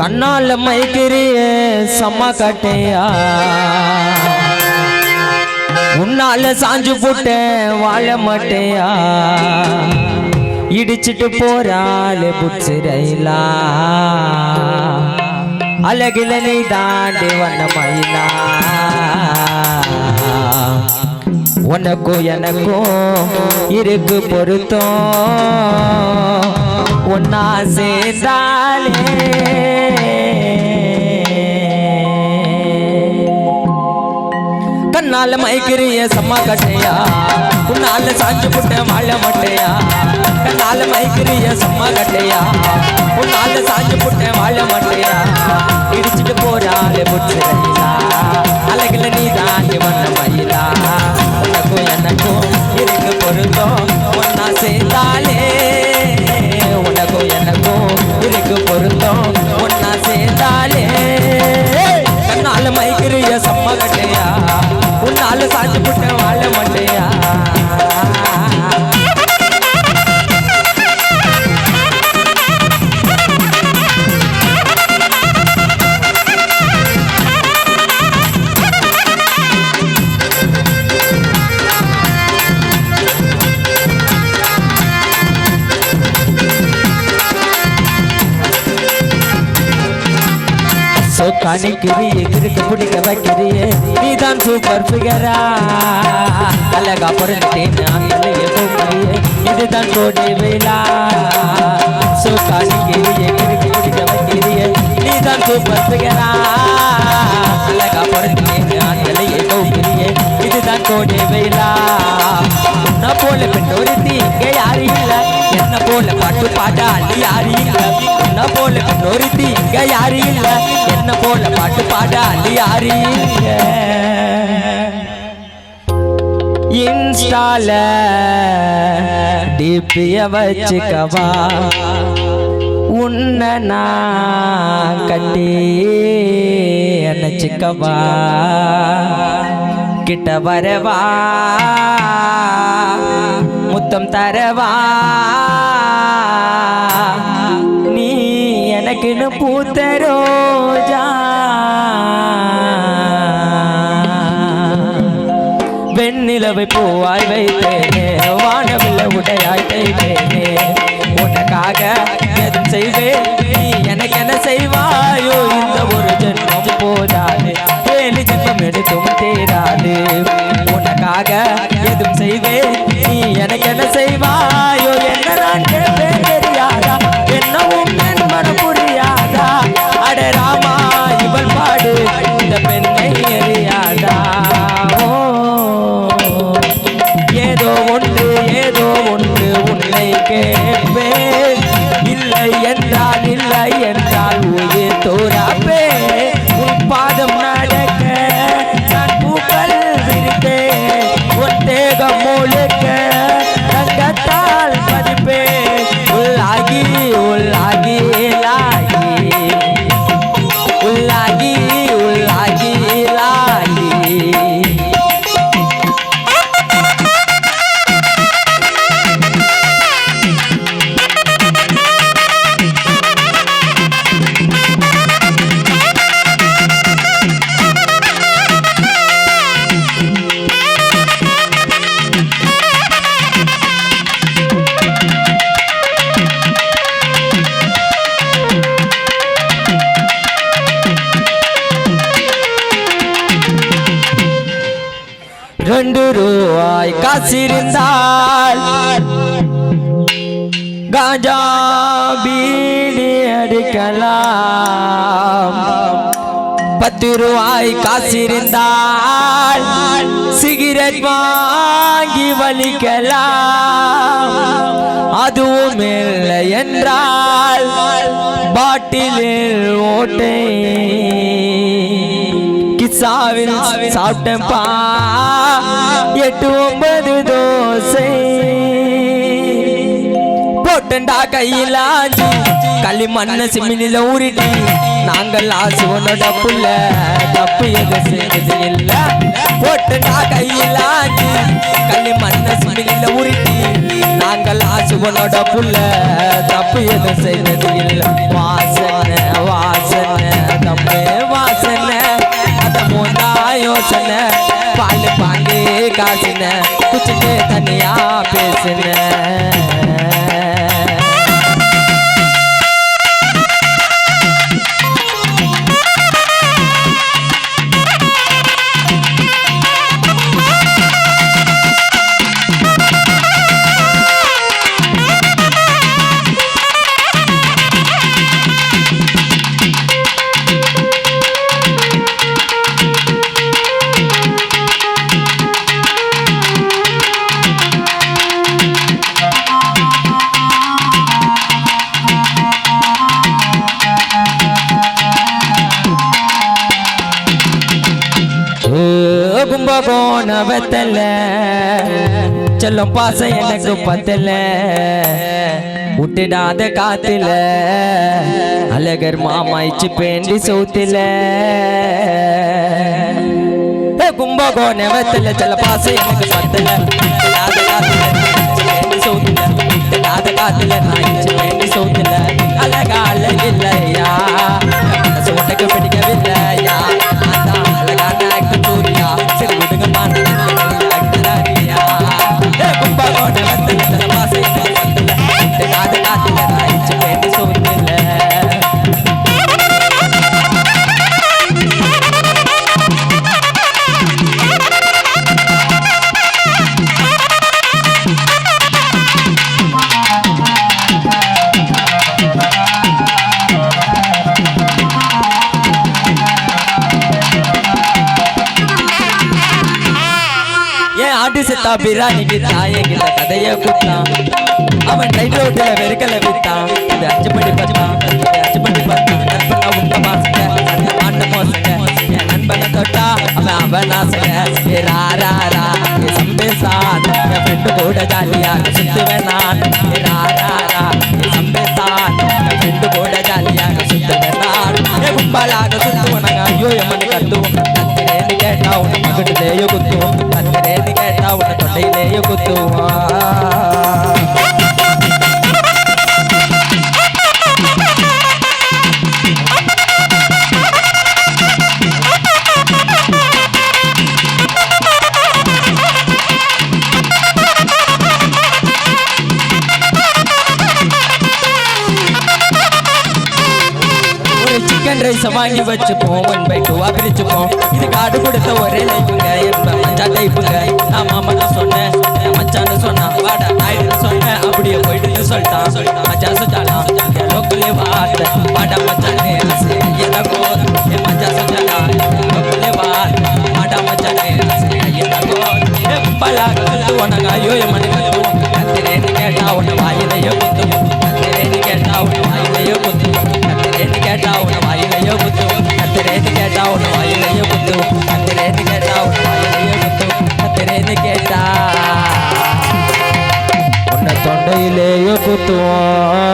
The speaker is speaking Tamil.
கண்ணால் மைக்கிறிய சம்மா கட்டையா? உன்னால சாஞ்சு போட்ட வாழ மாட்டேயா? இடிச்சிட்டு போறாள் புட்சு ரயிலா அழகில நீ தாண்டி வண்ண மயிலா. உனக்கும் எனக்கும் இருக்கு பொருத்தம். ஒன்னா சேர்ந்தாலே கண்ணால மயக்கிறிய சம்மா கட்டையா? உன்னால சாஞ்சு புட்ட வாழ மட்டையா? கண்ணால மயக்கிறிய சம்மா கட்டையா? உன்னால சாஞ்சு புட்ட வாழ மட்டையா? இடிச்சிட்டு போறாளே புட்டு அழகில் நீ தாண்டி வந்த மயிலா. சொக்கானிக்கிறிய கிறுக்கு பிடிக்க வைக்கிறிய நீதான் சூப்பர் ஃபிகரா அழகா பொருள்கிட்டேன் அங்கலையே போக்கிறிய இதுதான் கோடை வேலா சொக்கானிக்கிறிய கிறுக்கு பிடிக்க வைக்கிறிய நீதான் சூப்பர் ஃபிகரா அழகா பொருள்கிட்டேன் அங்கலையே போக்கிறிய இதுதான் கோடை வேலா உன்ன போல பெண் ஒருத்தி இங்க யாரு இல்ல. என்ன போல பாட்டு பாடாளி யாரு இல்ல. என்ன போல பெண் ஒருத்தி இங்க யாரு இல்ல. என்ன போல பாட்டு பாடாளி யாரு இல்ல. இன்ஸ்டால டிபிய வச்சுக்கவா? உன்னை நான் கட்டி நினச்சிக்கவா கிட்ட வரவா? முத்தம் தரவா? நீ எனக்குன்னு பூத்த ரோஜா. வெண்ணிலவை பூவாய் வைத்தேனே வானவில்ல உடையாய் தைத்தேனே. உனக்காக எதுவும் செய்வேன்? காசிருந்தால் காஜா பீடி அடிக்கலாம் பத்து ரூபாய் காசிருந்தால் சிகரெட் வாங்கி வலிக்கலாம். அதுவும் இல்லை என்றால் பாட்டிலில் ஓட்டை கிசாவில் சாப்பிட்டேன்ப்பா எட்டு ஒன்பது தோசை போட்டண்டாக்க களி மண்ண சிமினில உருட்டி நாங்கள் ஆசுவனோட புள்ள. தப்பு எது செய்தது இல்ல. போட்டுடா களி மண்ண சிமினில உருட்டி நாங்கள் ஆசுவனோட புள்ள. தப்பு எது செய்தது இல்ல. வாசனை வாசனை தப்பு வாசனை. அத மோந்தா யோசனை. பால் பாங்கே காசின. குச்சிட்டு தனியா கும்பகோண வெத்தல. செல்லும் பாசம் எனக்கு பத்தல. விட்டுடாத காத்துல. அழகர் மாமாய்ச்சி பேண்டி சௌத்துல. கும்பகோண சில செல்ல பாசம் எனக்கு பத்தல. விட்டுடாத காத்துல. பேண்டி சௌத்துல. விட்டுடாத காத்துல. ஆட்டு செத்தா பிராணிக்கு வித்தான் கதைய குத்தான் அவன் ரைட் ரோட்ல வெறுக்கல வித்தான். இது அச்சு பண்ணி பத்தான் அச்சு பண்ணி மணி நண்பனா உங்க மாசங்க அந்த மாட்ட மோசங்க என் நண்பனை தொட்டா அவன் அவன் ஆசைங்க ராரா ரா ரா ரா என் ஃப்ரெண்டு கூட ஜாலியா. சுத்துவேனா? ரைஸ் வாங்கி வச்சுப்போம். ஒன் பை டூவாக பிரிச்சுப்போம் இது காடு கொடுத்த ஒரே லைஃபுங்க. எப்ப மச்சா டைப்புங்க நான் மாமா தான் சொன்னேன். என் மச்சான்னு சொன்னான் வாடா ஆயிடுன்னு சொன்னேன். அப்படியே போயிட்டு சொல்லிட்டான். சொல்லிட்டான் மச்சா சொன்னாலாம் லோக்கலே வார்த்தை வாடா மச்சானே ஆசை எனக்கோ என் மச்சா சொன்னாலா லோக்கலே வார்த்தை வாடா மச்சானே ஆசை எனக்கோ பலாக கத்து உனக்கு ஐயோ என் மனு ことは